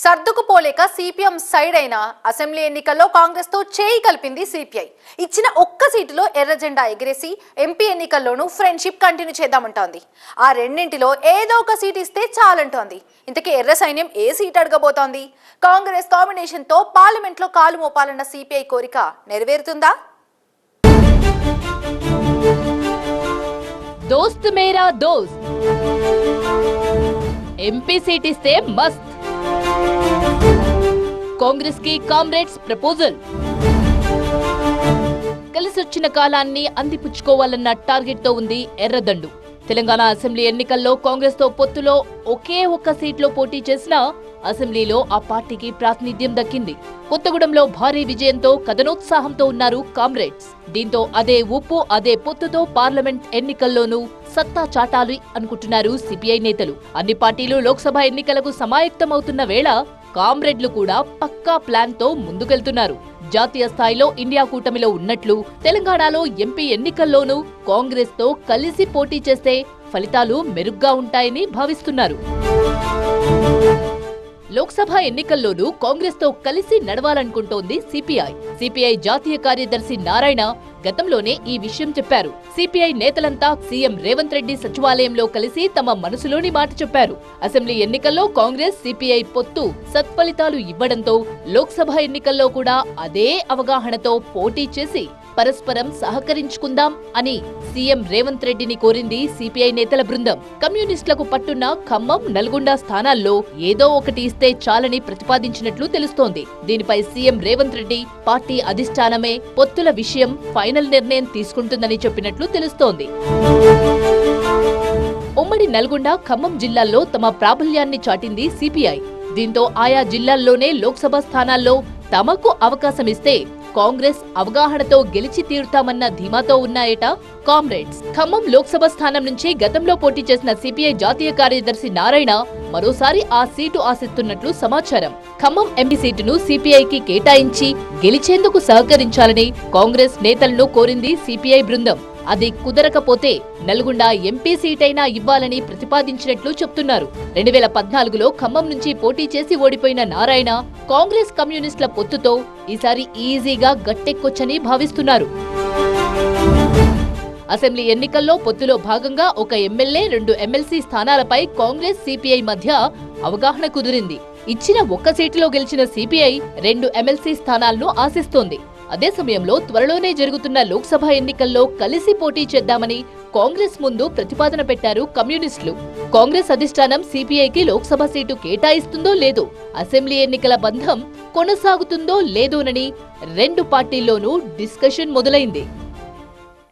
సర్దుకుపోలేక CPM side అయిన assembly ఎన్నికల్లో కాంగ్రెస్తో చేయి కలిపింది సిపిఐ. ఇచ్చిన ఒక్క సీటులో ఎర్రజెండా ఎగిరేసి ఎంపీ ఎన్నికల్లోనూ ఫ్రెండ్షిప్ కంటిన్యూ చేద్దామంటోంది. ఆ రెండింటిలో ఏదో ఒక సీట్ ఇస్తే చాలంటోంది. ఇంతకీ ఎర్ర సైన్యం ఏ సీట్ అడగబోతోంది? కాంగ్రెస్ కాంబినేషన్తో పార్లమెంట్లో కాలు మోపాలన్న సిపిఐ కోరిక నెరవేరుతుందా? దోస్త్ మేరా దోస్త్. ఎంపీ సీట్ ఇస్తే మస్త్. కాంగ్రెస్కి కామ్రేడ్స్ ప్రపోజల్. కలిసొచ్చిన కాలాన్ని అందిపుచ్చుకోవాలన్న టార్గెట్తో ఉంది ఎర్రదండు. తెలంగాణ అసెంబ్లీ ఎన్నికల్లో కాంగ్రెస్తో పొత్తులో ఒకే ఒక్క సీట్లో పోటీ చేసినా అసెంబ్లీలో ఆ పార్టీకి ప్రాతినిధ్యం దక్కింది. కొత్తగూడెంలో భారీ విజయంతో కథనోత్సాహంతో ఉన్నారు కామ్రేడ్స్. దీంతో అదే ఉప్పు అదే పొత్తుతో పార్లమెంట్ ఎన్నికల్లోనూ సత్తా చాటాలి అనుకుంటున్నారు సిపిఐ నేతలు. అన్ని పార్టీలు లోక్సభ ఎన్నికలకు సమాయత్తమవుతున్న వేళ కామ్రేడ్లు కూడా పక్కా ప్లాన్తో ముందుకెళ్తున్నారు. జాతీయ స్థాయిలో ఇండియా కూటమిలో ఉన్నట్లు తెలంగాణలో ఎంపీ ఎన్నికల్లోనూ కాంగ్రెస్తో కలిసి పోటీ చేస్తే ఫలితాలు మెరుగ్గా ఉంటాయని భావిస్తున్నారు. లోక్సభ ఎన్నికల్లోనూ కాంగ్రెస్తో కలిసి నడవాలనుకుంటోంది సిపిఐ. సిపిఐ జాతీయ కార్యదర్శి నారాయణ గతంలోనే ఈ విషయం చెప్పారు. సిపిఐ నేతలంతా సీఎం రేవంత్ రెడ్డి సచివాలయంలో కలిసి తమ మనసులోని మాట చెప్పారు. అసెంబ్లీ ఎన్నికల్లో కాంగ్రెస్ సిపిఐ పొత్తు సత్ఫలితాలు ఇవ్వడంతో లోక్సభ ఎన్నికల్లో కూడా అదే అవగాహనతో పోటీ చేసి పరస్పరం సహకరించుకుందాం అని సీఎం రేవంత్ రెడ్డిని కోరింది సిపిఐ నేతల బృందం. కమ్యూనిస్టులకు పట్టున్న ఖమ్మం నల్గొండ స్థానాల్లో ఏదో ఒకటి ఇస్తే చాలని ప్రతిపాదించినట్లు తెలుస్తోంది. దీనిపై సీఎం రేవంత్ రెడ్డి పార్టీ అధిష్టానమే పొత్తుల విషయం ఫైనల్ నిర్ణయం తీసుకుంటుందని చెప్పినట్లు తెలుస్తోంది. ఉమ్మడి నల్గొండ ఖమ్మం జిల్లాల్లో తమ ప్రాబల్యాన్ని చాటింది సిపిఐ. దీంతో ఆయా జిల్లాల్లోనే లోక్సభ స్థానాల్లో తమకు అవకాశం ఇస్తే కాంగ్రెస్ అవగాహనతో గెలిచి తీరుతామన్న ధీమాతో ఉన్నాయట కామ్రేడ్స్. ఖమ్మం లోక్సభ స్థానం నుంచి గతంలో పోటీ చేసిన సిపిఐ జాతీయ కార్యదర్శి నారాయణ మరోసారి ఆ సీటు ఆశిస్తున్నట్లు సమాచారం. ఖమ్మం ఎంపీ సీటును సిపిఐకి కేటాయించి గెలిచేందుకు సహకరించాలని కాంగ్రెస్ నేతలను కోరింది సిపిఐ బృందం. అది కుదరకపోతే నల్గొండ ఎంపీ సీటైనా ఇవ్వాలని ప్రతిపాదించినట్లు చెప్తున్నారు. రెండు వేల పద్నాలుగులో ఖమ్మం నుంచి పోటీ చేసి ఓడిపోయిన నారాయణ కాంగ్రెస్ కమ్యూనిస్టుల పొత్తుతో ఈసారి ఈజీగా గట్టెక్కొచ్చని భావిస్తున్నారు. అసెంబ్లీ ఎన్నికల్లో పొత్తులో భాగంగా ఒక ఎమ్మెల్యే రెండు ఎమ్మెల్సీ స్థానాలపై కాంగ్రెస్ సిపిఐ మధ్య అవగాహన కుదిరింది. ఇచ్చిన ఒక్క సీటులో గెలిచిన సిపిఐ రెండు ఎమ్మెల్సీ స్థానాలను ఆశిస్తోంది. అదే సమయంలో త్వరలోనే జరుగుతున్న లోక్సభ ఎన్నికల్లో కలిసి పోటీ చేద్దామని కాంగ్రెస్ ముందు ప్రతిపాదన పెట్టారు కమ్యూనిస్టులు. కాంగ్రెస్ అధిష్టానం సిపిఐకి లోక్సభ సీటు కేటాయిస్తుందో లేదో అసెంబ్లీ ఎన్నికల బంధం కొనసాగుతుందో లేదోనని రెండు పార్టీల్లోనూ డిస్కషన్ మొదలైంది.